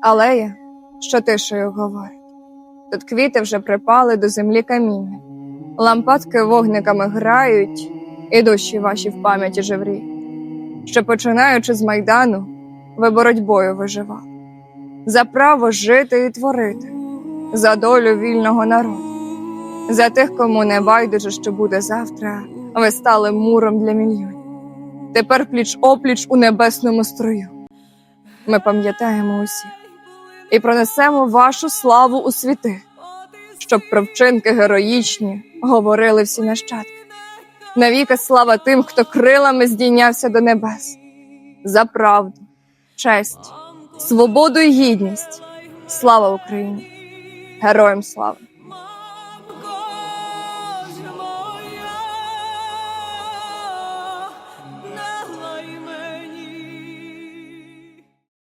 Алея, що тишею говорить. Тут квіти вже припали до землі каміння, лампадки вогниками грають, і душі ваші в пам'яті живріють. Що починаючи з майдану, ви боротьбою виживали за право жити і творити, за долю вільного народу. За тих, кому не байдуже, що буде завтра, ви стали муром для мільйонів. Тепер пліч опліч у небесному строю. Ми пам'ятаємо усіх і пронесемо вашу славу у світи, щоб про вчинки героїчні говорили всі нащадки. Навіки слава тим, хто крилами здійнявся до небес, за правду, честь, свободу і гідність. Слава Україні! Героям слава!